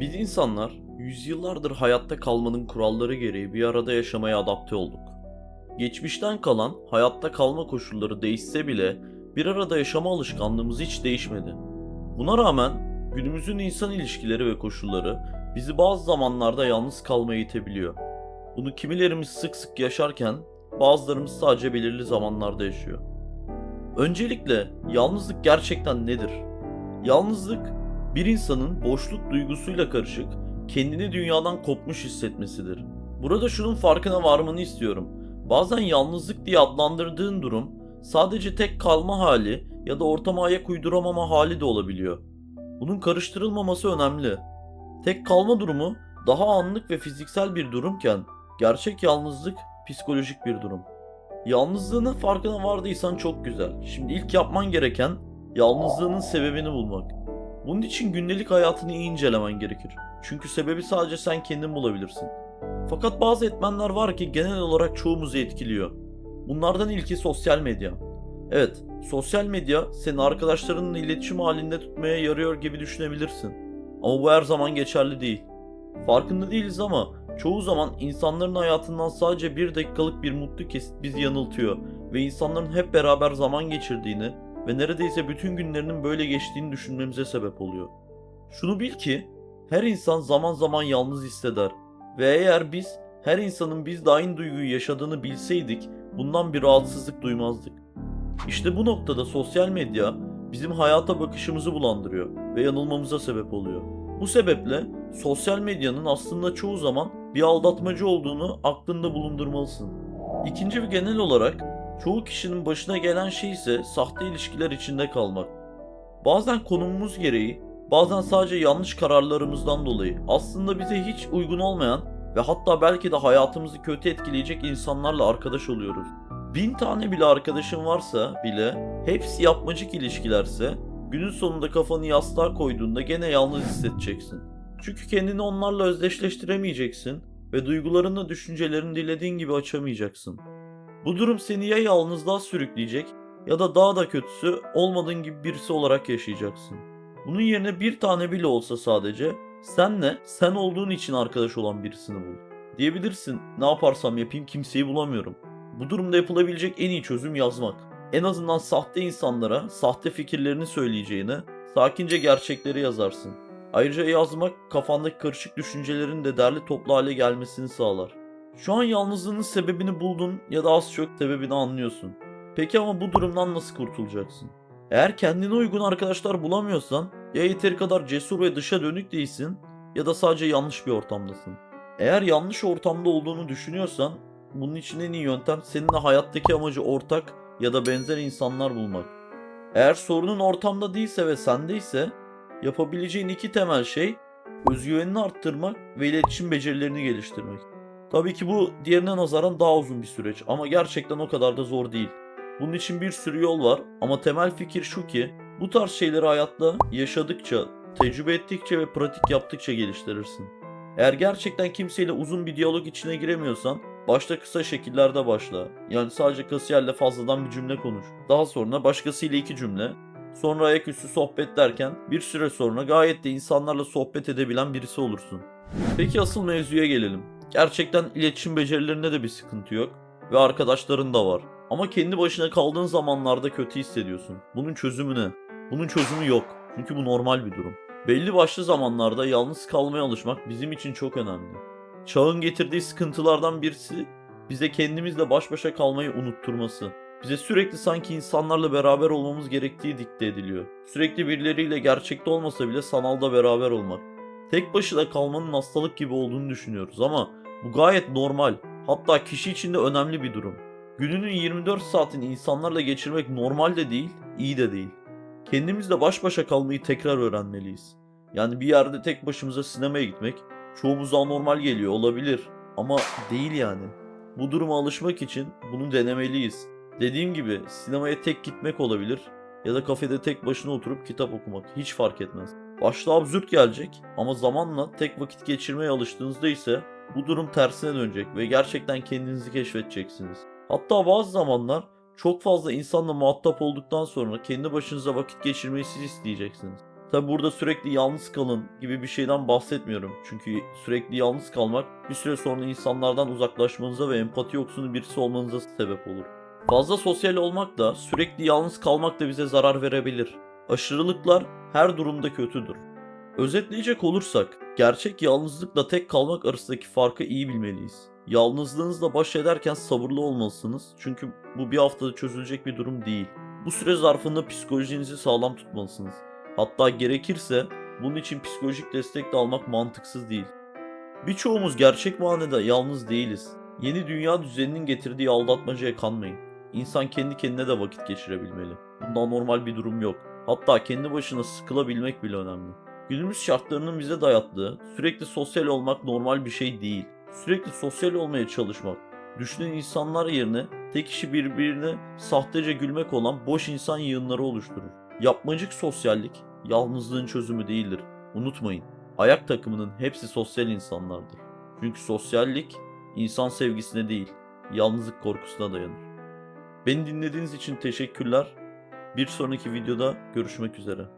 Biz insanlar yüzyıllardır hayatta kalmanın kuralları gereği bir arada yaşamaya adapte olduk. Geçmişten kalan hayatta kalma koşulları değişse bile bir arada yaşama alışkanlığımız hiç değişmedi. Buna rağmen günümüzün insan ilişkileri ve koşulları bizi bazı zamanlarda yalnız kalmaya itebiliyor. Bunu kimilerimiz sık sık yaşarken bazılarımız sadece belirli zamanlarda yaşıyor. Öncelikle yalnızlık gerçekten nedir? Yalnızlık bir insanın boşluk duygusuyla karışık kendini dünyadan kopmuş hissetmesidir. Burada şunun farkına varmanı istiyorum. Bazen yalnızlık diye adlandırdığın durum sadece tek kalma hali ya da ortama ayak uyduramama hali de olabiliyor. Bunun karıştırılmaması önemli. Tek kalma durumu daha anlık ve fiziksel bir durumken gerçek yalnızlık psikolojik bir durum. Yalnızlığının farkına vardıysan çok güzel. Şimdi ilk yapman gereken yalnızlığının sebebini bulmak. Bunun için gündelik hayatını iyi incelemen gerekir. Çünkü sebebi sadece sen kendin bulabilirsin. Fakat bazı etmenler var ki genel olarak çoğumuzu etkiliyor. Bunlardan ilki sosyal medya. Evet, sosyal medya seni arkadaşlarınla iletişim halinde tutmaya yarıyor gibi düşünebilirsin. Ama bu her zaman geçerli değil. Farkında değiliz ama çoğu zaman insanların hayatından sadece bir dakikalık bir mutlu kesit bizi yanıltıyor ve insanların hep beraber zaman geçirdiğini ve neredeyse bütün günlerinin böyle geçtiğini düşünmemize sebep oluyor. Şunu bil ki her insan zaman zaman yalnız hisseder ve eğer biz her insanın bizde aynı duyguyu yaşadığını bilseydik bundan bir rahatsızlık duymazdık. İşte bu noktada sosyal medya bizim hayata bakışımızı bulandırıyor ve yanılmamıza sebep oluyor. Bu sebeple sosyal medyanın aslında çoğu zaman bir aldatmacı olduğunu aklında bulundurmalısın. İkinci ve genel olarak çoğu kişinin başına gelen şey ise sahte ilişkiler içinde kalmak. Bazen konumumuz gereği, bazen sadece yanlış kararlarımızdan dolayı aslında bize hiç uygun olmayan ve hatta belki de hayatımızı kötü etkileyecek insanlarla arkadaş oluyoruz. Bin tane bile arkadaşın varsa bile hepsi yapmacık ilişkilerse günün sonunda kafanı yastığa koyduğunda gene yalnız hissedeceksin. Çünkü kendini onlarla özdeşleştiremeyeceksin ve duygularını, düşüncelerini dilediğin gibi açamayacaksın. Bu durum seni ya yalnızlığa sürükleyecek ya da daha da kötüsü olmadığın gibi birisi olarak yaşayacaksın. Bunun yerine bir tane bile olsa sadece senle sen olduğun için arkadaş olan birisini bul. Diyebilirsin ne yaparsam yapayım kimseyi bulamıyorum. Bu durumda yapılabilecek en iyi çözüm yazmak. En azından sahte insanlara sahte fikirlerini söyleyeceğine sakince gerçekleri yazarsın. Ayrıca yazmak kafandaki karışık düşüncelerin de derli toplu hale gelmesini sağlar. Şu an yalnızlığının sebebini buldun ya da az çok sebebini anlıyorsun. Peki ama bu durumdan nasıl kurtulacaksın? Eğer kendine uygun arkadaşlar bulamıyorsan ya yeteri kadar cesur ve dışa dönük değilsin ya da sadece yanlış bir ortamdasın. Eğer yanlış ortamda olduğunu düşünüyorsan bunun için en iyi yöntem seninle hayattaki amacı ortak ya da benzer insanlar bulmak. Eğer sorunun ortamda değilse ve sendeyse yapabileceğin iki temel şey özgüvenini arttırmak ve iletişim becerilerini geliştirmek. Tabii ki bu diğerine nazaran daha uzun bir süreç ama gerçekten o kadar da zor değil. Bunun için bir sürü yol var ama temel fikir şu ki bu tarz şeyleri hayatta yaşadıkça, tecrübe ettikçe ve pratik yaptıkça geliştirirsin. Eğer gerçekten kimseyle uzun bir diyalog içine giremiyorsan başta kısa şekillerde başla. Yani sadece kasiyerle fazladan bir cümle konuş. Daha sonra başkasıyla iki cümle. Sonra ayaküstü sohbet derken bir süre sonra gayet de insanlarla sohbet edebilen birisi olursun. Peki asıl mevzuya gelelim. Gerçekten iletişim becerilerinde de bir sıkıntı yok ve arkadaşların da var. Ama kendi başına kaldığın zamanlarda kötü hissediyorsun. Bunun çözümü ne? Bunun çözümü yok. Çünkü bu normal bir durum. Belli başlı zamanlarda yalnız kalmaya alışmak bizim için çok önemli. Çağın getirdiği sıkıntılardan birisi bize kendimizle baş başa kalmayı unutturması. Bize sürekli sanki insanlarla beraber olmamız gerektiği dikte ediliyor. Sürekli birileriyle gerçekte olmasa bile sanalda beraber olmak. Tek başına kalmanın hastalık gibi olduğunu düşünüyoruz ama bu gayet normal. Hatta kişi için de önemli bir durum. Gününün 24 saatini insanlarla geçirmek normal de değil, iyi de değil. Kendimizle baş başa kalmayı tekrar öğrenmeliyiz. Yani bir yerde tek başımıza sinemaya gitmek çoğumuza normal geliyor olabilir ama değil yani. Bu duruma alışmak için bunu denemeliyiz. Dediğim gibi sinemaya tek gitmek olabilir ya da kafede tek başına oturup kitap okumak hiç fark etmez. Başta absürt gelecek ama zamanla tek vakit geçirmeye alıştığınızda ise bu durum tersine dönecek ve gerçekten kendinizi keşfedeceksiniz. Hatta bazı zamanlar çok fazla insanla muhatap olduktan sonra kendi başınıza vakit geçirmeyi siz isteyeceksiniz. Tabi burada sürekli yalnız kalın gibi bir şeyden bahsetmiyorum. Çünkü sürekli yalnız kalmak bir süre sonra insanlardan uzaklaşmanıza ve empati yoksunu birisi olmanıza sebep olur. Fazla sosyal olmak da sürekli yalnız kalmak da bize zarar verebilir. Aşırılıklar her durumda kötüdür. Özetleyecek olursak, gerçek yalnızlıkla tek kalmak arasındaki farkı iyi bilmeliyiz. Yalnızlığınızla baş ederken sabırlı olmalısınız çünkü bu bir haftada çözülecek bir durum değil. Bu süre zarfında psikolojinizi sağlam tutmalısınız. Hatta gerekirse bunun için psikolojik destek de almak mantıksız değil. Birçoğumuz gerçek manada yalnız değiliz. Yeni dünya düzeninin getirdiği aldatmacaya kanmayın. İnsan kendi kendine de vakit geçirebilmeli. Bundan normal bir durum yok. Hatta kendi başına sıkılabilmek bile önemli. Günümüz şartlarının bize dayattığı sürekli sosyal olmak normal bir şey değil. Sürekli sosyal olmaya çalışmak, düşünen insanlar yerine tek işi birbirine sahtece gülmek olan boş insan yığınları oluşturur. Yapmacık sosyallik yalnızlığın çözümü değildir. Unutmayın, ayak takımının hepsi sosyal insanlardır. Çünkü sosyallik insan sevgisine değil, yalnızlık korkusuna dayanır. Beni dinlediğiniz için teşekkürler. Bir sonraki videoda görüşmek üzere.